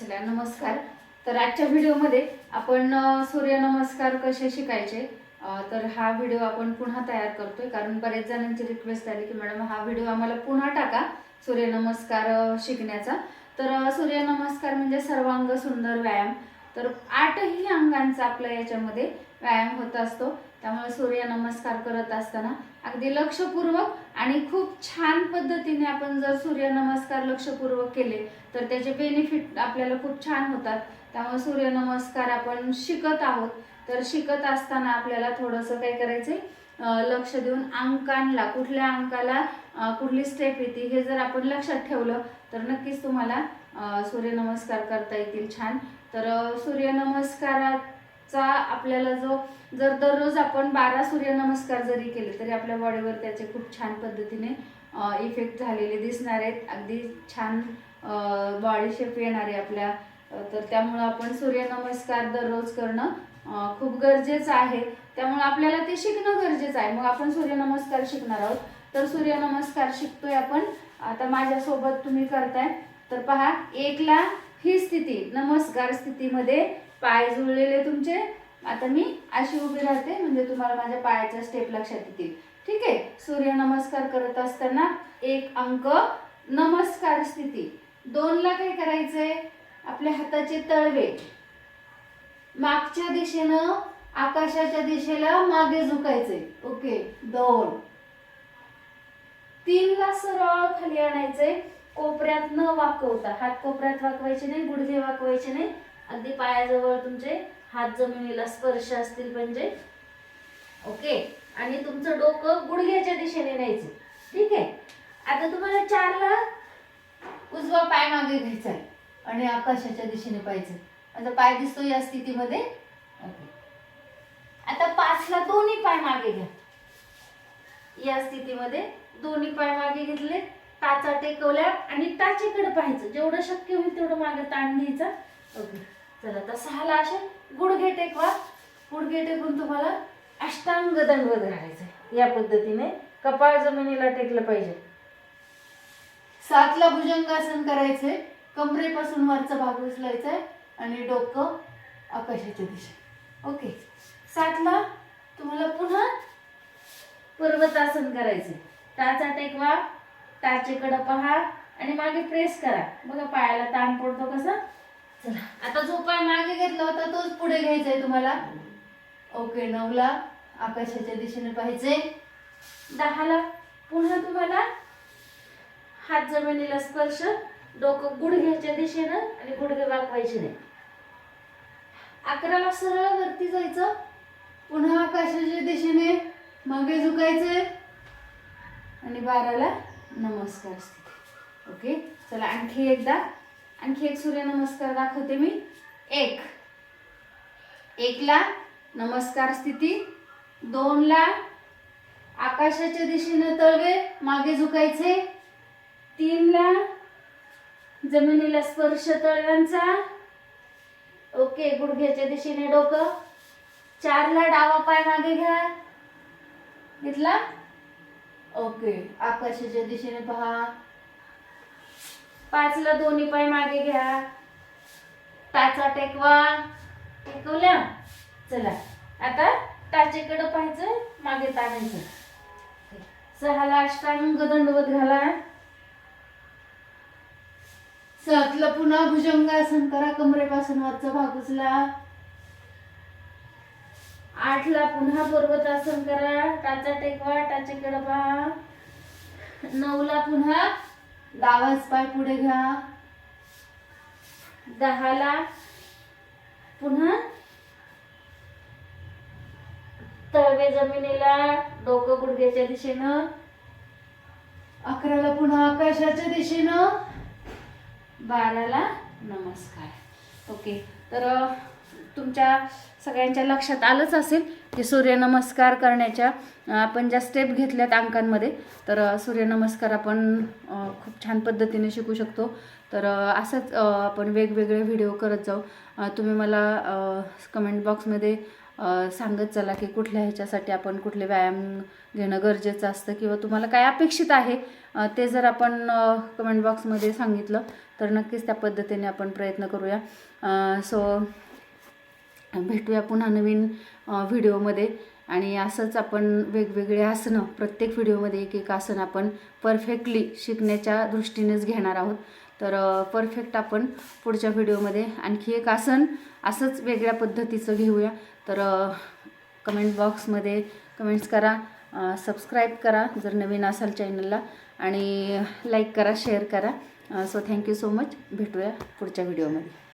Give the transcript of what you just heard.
चला नमस्कार. तर आजच्या व्हिडिओमध्ये आपण सूर्यनमस्कार कसे शिकायचे? तर हा व्हिडिओ आपण पुन्हा तयार करतोय. कारण बरेच जणांची रिक्वेस्ट आली की मॅडम हा व्हिडिओ आम्हाला पुन्हा टाका सूर्यनमस्कार शिकण्याचा. तर सूर्यनमस्कार म्हणजे सर्वांग सुंदर व्यायाम. तर आठही अंगांचा आपल्या याच्यामध्ये व्यायाम होत असतो. त्यामुळे सूर्यनमस्कार करत असताना अगदी लक्षपूर्वक आणि खूप छान पद्धतीने आपण जर सूर्यनमस्कार लक्षपूर्वक केले तर त्याचे बेनिफिट आपल्याला खूप छान होतात. त्यामुळे सूर्यनमस्कार आपण शिकत आहोत. तर शिकत असताना आपल्याला थोडंसं काय करायचंय? लक्ष देऊन अंकांना कुठल्या अंकाला कुठली स्टेप येते हे जर आपण लक्षात ठेवलं तर नक्कीच तुम्हाला सूर्यनमस्कार करता येतील छान. तर सूर्यनमस्काराचा आपल्याला जो जर दररोज आपण बारा सूर्यनमस्कार जरी केले तरी आपल्या बॉडीवर त्याचे खूप छान पद्धतीने इफेक्ट झालेले दिसणार आहेत. अगदी छान बॉडी शेप येणार आहे आपल्या तर त्यामुळं आपण सूर्यनमस्कार दररोज करणं खूप गरजेचं आहे. त्यामुळे आपल्याला ते शिकणं गरजेचं आहे. मग आपण सूर्यनमस्कार शिकणार आहोत. तर सूर्यनमस्कार शिकतोय आपण. आता माझ्यासोबत तुम्ही करताय. तर पहा एकला ही स्थिती नमस्कार स्थितीमध्ये पाय जुळलेले तुमचे. आता मी अशी उभी राहते म्हणजे तुम्हाला माझ्या पायाच्या स्टेप लक्षात येतील. ठीक आहे? सूर्य नमस्कार करत असताना एक अंक नमस्कार स्थिती. दोनला काय करायचंय? आपल्या हाताचे तळवे. मागच्या दिशेनं आकाशाच्या दिशेला मागे झुकायचे ओके दोन. तीनला सरळ खाली आणायचे कोपऱ्यात न वाकवता. हात कोपऱ्यात वाकवायचे नाही गुडघे वाकवायचे नाही. अगदी पायाजवळ तुमचे हात जमिनीला स्पर्श असतील म्हणजे. ओके? आणि तुमचं डोकं गुडघ्याच्या दिशेने न्यायचं. ठीक आहे? आता तुम्हाला चारला उजवा पाय मागे घ्यायचा आहे आणि आकाशाच्या दिशेने पाहिजे आता पाय दिसतो या स्थितीमध्ये? ओके. आता पाचला दोन्ही पाय मागे घ्या. या स्थितीमध्ये दोन्ही पाय मागे घेतले. टाचा टेकवल्या आणि टाचेकडे पाहायचं. जेवढं शक्य होईल तेवढं मागे ताण घ्यायचा. ओके. चला आता सहाला असे गुडघे टेकवा. गुडघे टेकून तुम्हाला अष्टांग दंडवत घालायचं या पद्धतीने कपाळ जमिनीला टेकलं पाहिजे. सातला भुजंगासन करायचंय. कमरेपासून वरचा भाग उचलायचा आहे आणि डोकं आकाशाच्या दिशेत. ओके. सातला तुम्हाला पुन्हा पर्वतासन करायचे टाचा टेकवा. टाचेकडं पहा आणि मागे प्रेस करा. बघा पायाला ताण पडतो कसा? चला. आता जो पाय मागे घेतला होता तोच पुढे घ्यायचा आहे तुम्हाला. ओके नऊला आकाशाच्या दिशेने पाहिजे दहाला पुन्हा तुम्हाला हात जमिनीला स्पर्श डोकं गुडघ्याच्या दिशेनं आणि गुडघे वाकवायचे नाही. अकराला सरळ वरती जायचं. पुन्हा आकाशाच्या दिशेने मागे झुकायचे आणि बाराला नमस्कार स्थिती. ओके? चला आणखी एकदा. आणखी एक सूर्यनमस्कार दाखवते मी. एक. एकला नमस्कार स्थिती. दोनला आकाशाच्या दिशेने तळवे मागे झुकायचे. तीनला जमिनीला स्पर्श तळव्यांचा. ओके गुडघ्याच्या दिशेने डोकं. चारला डावा पाय मागे घ्या. घेतला? ओके आकाशाच्या दिशेने पहा. पाचला दोन्ही पाय मागे घ्या. टाचा टेकवा. टेकवल्या? चला. आता टाचेकडे पाहायचं मागे ताणायचं सहाला अष्टांग दंडवत घाला. सातला पुन्हा भुजंगासन करा कमरेपासून वरचा भाग उचला. आठला पुन्हा पर्वतासन करा. टाचा टेकवा टाचेकडे पहा नऊला पुन्हा डावाच पाय पुढे घ्या. दहाला पुन्हा तळवे जमिनीला डोकं गुडघ्याच्या दिशेनं. अकराला पुन्हा आकाशाच्या दिशेनं. बाराला नमस्कार. ओके तर तुमच्या सगळ्यांच्या लक्षात आलंच असेल की सूर्यनमस्कार करण्याच्या आपण ज्या स्टेप घेतल्यात अंकांमध्ये तर सूर्यनमस्कार आपण खूप छान पद्धतीने शिकू शकतो. तर असंच आपण वेगवेगळे व्हिडिओ करत जाऊ. तुम्ही मला कमेंट बॉक्समध्ये सांगत चला की कुठल्या ह्याच्यासाठी आपण कुठले व्यायाम घेणं गरजेचं असतं किंवा तुम्हाला काय अपेक्षित आहे ते जर आपण कमेंट बॉक्समध्ये सांगितलं तर नक्कीच त्या पद्धतीने आपण प्रयत्न करूया. सो भेटूया पुन्हा नवीन व्हिडिओमध्ये. आणि असंच आपण वेगवेगळे आसनं प्रत्येक व्हिडिओमध्ये एक एक आसन आपण परफेक्टली शिकण्याच्या दृष्टीनेच घेणार आहोत. तर परफेक्ट आपण पुढच्या व्हिडिओमध्ये आणखी एक आसन असंच वेगळ्या पद्धतीचं घेऊया. तर कमेंट बॉक्समध्ये कमेंट्स करा सबस्क्राईब करा जर नवीन असाल चॅनलला आणि लाईक करा शेअर करा. So thank you so much. भेटूया पुढच्या व्हिडिओमध्ये.